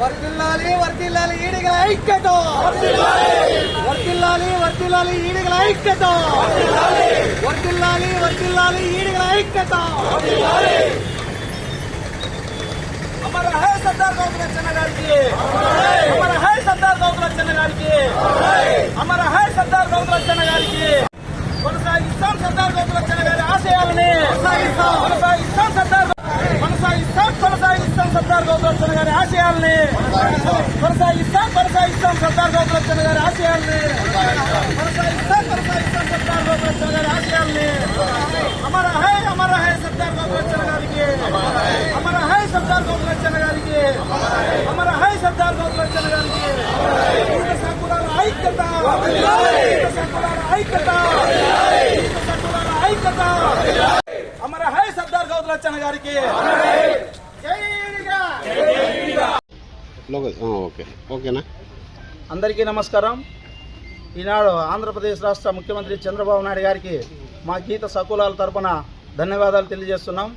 వర్తిల్లాలి ఈడిగల ఐక్యత. వర్తిల్లాలి వర్తిల్లాలి ఈడిగల ఐక్యత. వర్తిల్లాలి వర్తిల్లాలి ఈడిగల ఐక్యత. అమర హై సర్దార్ గౌతలచ్చన్న గారికి అమర హై సర్దార్ గౌతలచ్చన్న గారికి అమర హై సర్దార్ గౌతలచ్చన్న గారికి కొనసాగిస్తాం సర్దార్ గౌతలచ్చన్న గారి ఆశయాలని కొనసాగిస్తాం సర్దార్ కొనసాగిస్తాం కొనసాగిస్తాం సర్దార్ గౌతలచ్చన్న గారి ఆశయాల్ని కొనసాగిస్తాం కొనసాగిస్తాం సర్దార్ గౌతలచ్చన్న గారి ఆశయాల్ని కొనసాగిస్తాం కొనసాగిస్తాం సర్దార్ గౌతలచ్చన్న గారి ఆశయాల్ని అమర హై అమర హై సర్దార్ గౌతలచ్చన్న గారికి అమర హై సర్దార్ గౌతలచ్చన్న గారికి అమర హై సర్దార్ గౌతలచ్చన్న గారికి ఈత సంకులాల ఐక్యత ఈత సంకులాల ఐక్యత ఈత సంకులాల ఐక్యత అమర హై సర్దార్ గౌతలచ్చన్న గారికి ఓకే. ఓకేనా? అందరికీ నమస్కారం. ఈనాడు ఆంధ్రప్రదేశ్ రాష్ట్ర ముఖ్యమంత్రి చంద్రబాబు నాయుడు గారికి మా గీత సకులాల తరపున ధన్యవాదాలు తెలియజేస్తున్నాం.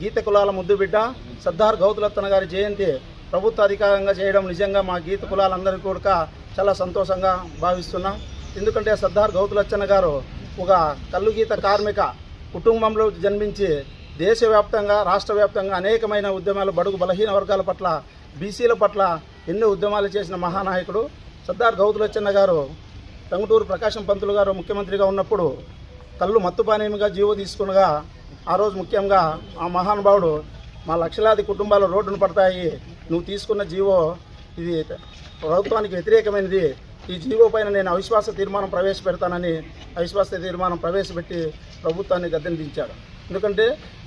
గీత కులాల ముద్దుబిడ్డ సర్దార్ గౌతులత్తన గారి జయంతి ప్రభుత్వ అధికారంగా చేయడం నిజంగా మా గీత కులాలందరికీ కూడా చాలా సంతోషంగా భావిస్తున్నాం. ఎందుకంటే సర్దార్ గౌతులచ్చన్న గారు ఒక కళ్ళు గీత కార్మిక కుటుంబంలో జన్మించి దేశవ్యాప్తంగా రాష్ట్ర వ్యాప్తంగా అనేకమైన ఉద్యమాలు బడుగు బలహీన వర్గాల పట్ల బీసీల పట్ల ఎన్నో ఉద్యమాలు చేసిన మహానాయకుడు సర్దార్ గౌతులచ్చన్న గారు టంగుటూరు ప్రకాశం పంతులు గారు ముఖ్యమంత్రిగా ఉన్నప్పుడు కళ్ళు మత్తుపానీయంగా జీవో తీసుకునగా ఆ రోజు ముఖ్యంగా ఆ మహానుభావుడు మా లక్షలాది కుటుంబాలు రోడ్డును పడతాయి నువ్వు తీసుకున్న జీవో ఇది ప్రభుత్వానికి వ్యతిరేకమైనది ఈ జీవో పైన నేను అవిశ్వాస తీర్మానం ప్రవేశపెడతానని అవిశ్వాస తీర్మానం ప్రవేశపెట్టి ప్రభుత్వాన్ని గద్దెనిదించాడు ఎందుకంటే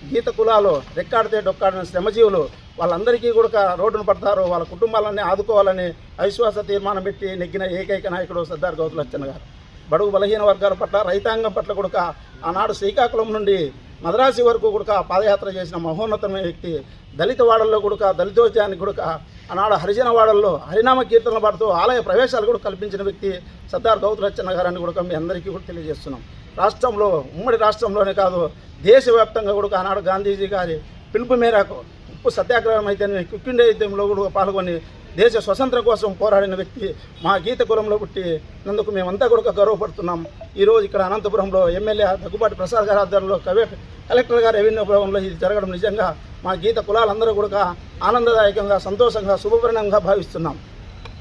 గీత కులాలు రెక్కాడితే డొక్కాడిన శ్రమజీవులు వాళ్ళందరికీ కూడా రోడ్డును పడతారు వాళ్ళ కుటుంబాలన్నీ ఆదుకోవాలని అవిశ్వాస తీర్మానం పెట్టి నెగ్గిన ఏకైక నాయకుడు సర్దార్ గౌతులచ్చన్న గారు. బడుగు బలహీన వర్గాల పట్ల రైతాంగం పట్ల కూడా ఆనాడు శ్రీకాకుళం నుండి మద్రాసి వరకు కూడా పాదయాత్ర చేసిన మహోన్నతమైన వ్యక్తి దళిత వాడల్లో కూడా దళితోద్యానికి కూడా ఆనాడు హరిజనవాడల్లో హరినామ కీర్తనలు పాడుతూ ఆలయ ప్రవేశాలు కూడా కల్పించిన వ్యక్తి సర్దార్ గౌతులచ్చన్న గారని కూడా మీ అందరికీ కూడా తెలియజేస్తున్నాం. రాష్ట్రంలో ఉమ్మడి రాష్ట్రంలోనే కాదు దేశవ్యాప్తంగా కూడా ఆనాడు గాంధీజీ గారి పిలుపు మేరకు ఉప్పు సత్యాగ్రహం అయితే క్విక్ యుద్ధంలో కూడా పాల్గొని దేశ స్వతంత్రం కోసం పోరాడిన వ్యక్తి మా గీత కులంలో పుట్టి నందుకు మేమంతా కూడా గౌరవపడుతున్నాం. ఈరోజు ఇక్కడ అనంతపురంలో ఎమ్మెల్యే దగ్గుబాటి ప్రసాద్ గారి ఆధ్వర్యంలో కలెక్టర్ గారు రెవెన్యూ భవన్లో ఇది జరగడం నిజంగా మా గీత కులాలందరూ కూడా ఆనందదాయకంగా సంతోషంగా శుభపరిణంగా భావిస్తున్నాం.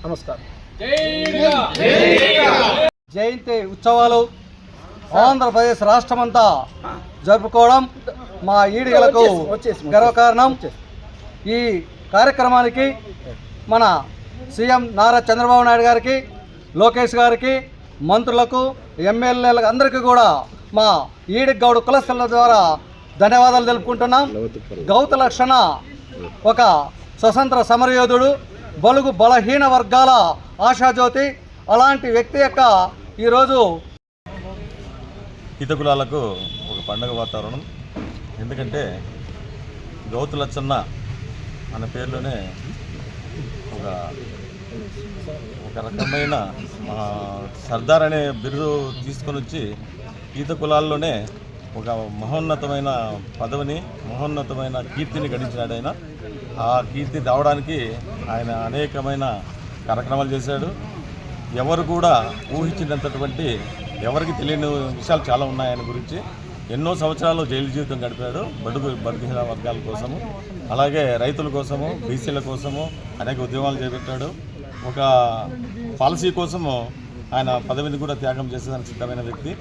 నమస్కారం. జయంతి ఉత్సవాలు ఆంధ్రప్రదేశ్ రాష్ట్రమంతా జరుపుకోవడం మా ఈడిగలకు. గర్వకారణం. ఈ కార్యక్రమానికి మన సీఎం నారా చంద్రబాబు నాయుడు గారికి లోకేష్ గారికి మంత్రులకు ఎమ్మెల్యేలకు అందరికీ కూడా మా ఈడిగ గౌడు కులస్తుల ద్వారా ధన్యవాదాలు తెలుపుకుంటున్నాం. గౌత లక్షణ ఒక స్వతంత్ర సమరయోధుడు బలుగు బలహీన వర్గాల ఆశాజ్యోతి. అలాంటి వ్యక్తి యొక్క ఈరోజు హితకులాలకు ఒక పండుగ వాతావరణం. ఎందుకంటే గౌతు లచ్చన్న అన్న పేరులోనే ఒక ఒక రకమైన సర్దార్ అనే బిరుదు తీసుకొని వచ్చి ఈత కులాల్లోనే ఒక మహోన్నతమైన పదవిని మహోన్నతమైన కీర్తిని గడించినాడు ఆయన. ఆ కీర్తి రావడానికి ఆయన అనేకమైన కార్యక్రమాలు చేశాడు. ఎవరు కూడా ఊహించినంతటువంటి ఎవరికి తెలియని విషయాలు చాలా ఉన్నాయి ఆయన గురించి. ఎన్నో సంవత్సరాలు జైలు జీవితం గడిపాడు బడుగు బడుగుహీన వర్గాల కోసము. అలాగే రైతుల కోసము బీసీల కోసము అనేక ఉద్యమాలు చేపట్టాడు. ఒక పాలసీ కోసము ఆయన పదవిని కూడా త్యాగం చేసేదానికి సిద్ధమైన వ్యక్తి.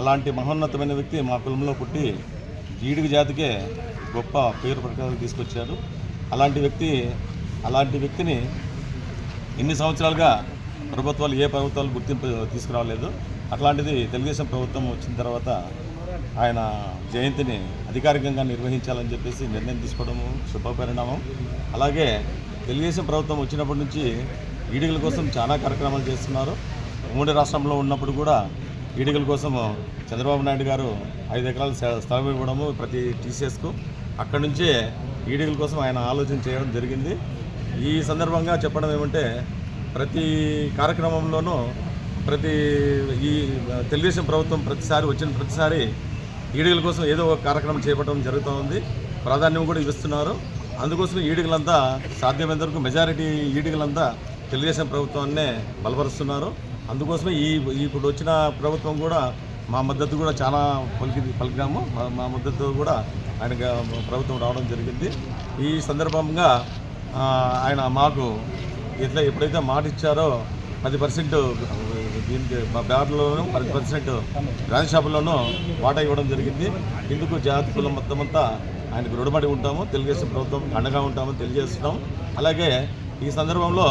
అలాంటి మహోన్నతమైన వ్యక్తి మా కులంలో పుట్టి జీడికి జాతికే గొప్ప పేరు ప్రకారం తీసుకొచ్చారు. అలాంటి వ్యక్తి అలాంటి వ్యక్తిని ఇన్ని సంవత్సరాలుగా ప్రభుత్వాలు ఏ ప్రభుత్వాలు గుర్తింపు తీసుకురావలేదు అట్లాంటిది తెలుగుదేశం ప్రభుత్వం వచ్చిన తర్వాత ఆయన జయంతిని అధికారికంగా నిర్వహించాలని చెప్పేసి నిర్ణయం తీసుకోవడము శుభపరిణామం. అలాగే తెలుగుదేశం ప్రభుత్వం వచ్చినప్పటి నుంచి ఈడుగుల కోసం చాలా కార్యక్రమాలు చేస్తున్నారు. ఉమ్మడి రాష్ట్రంలో ఉన్నప్పుడు కూడా ఈడిగల కోసం చంద్రబాబు నాయుడు గారు ఐదు ఎకరాల స్థలం ఇవ్వడము ప్రతి టీసీఎస్కు. అక్కడి నుంచే ఈడిగల కోసం ఆయన ఆలోచన చేయడం జరిగింది. ఈ సందర్భంగా చెప్పడం ఏమంటే ప్రతి కార్యక్రమంలోనూ ప్రతి ఈ తెలుగుదేశం ప్రభుత్వం ప్రతిసారి వచ్చిన ప్రతిసారి ఈడిగల కోసం ఏదో ఒక కార్యక్రమం చేపట్టడం జరుగుతూ ఉంది. ప్రాధాన్యం కూడా ఇస్తున్నారు. అందుకోసం ఈడిగలంతా సాధ్యమైనంత వరకు మెజారిటీ ఈడిగలంతా తెలుగుదేశం ప్రభుత్వాన్నే బలపరుస్తున్నారు. అందుకోసమే ఈ ఇప్పుడు వచ్చిన ప్రభుత్వం కూడా మా మద్దతు కూడా చాలా పలికి పలికాము మా మద్దతు కూడా ఆయన ప్రభుత్వం రావడం జరిగింది. ఈ సందర్భంగా ఆయన మాకు ఎట్లా ఎప్పుడైతే మాట ఇచ్చారో పది పర్సెంట్ దీనికి మా బ్యాడ్లోనూ పది పర్సెంట్ గ్రాండ్ షాపుల్లోనూ వాటా ఇవ్వడం జరిగింది. ఇందుకు జాతి కులం మొత్తం అంతా ఆయనకు రుణపడి ఉంటాము. తెలుగుదేశం ప్రభుత్వం అండగా ఉంటామని తెలియజేస్తున్నాం. అలాగే ఈ సందర్భంలో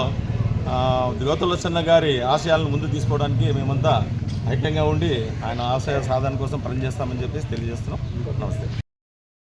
ఆ, చిన్న గారి ఆశయాలను ముందు తీసుకోవడానికి మేమంతా ఐక్యంగా ఉండి ఆయన ఆశయ సాధన కోసం పనిచేస్తామని చెప్పేసి తెలియజేస్తున్నాం. నమస్తే.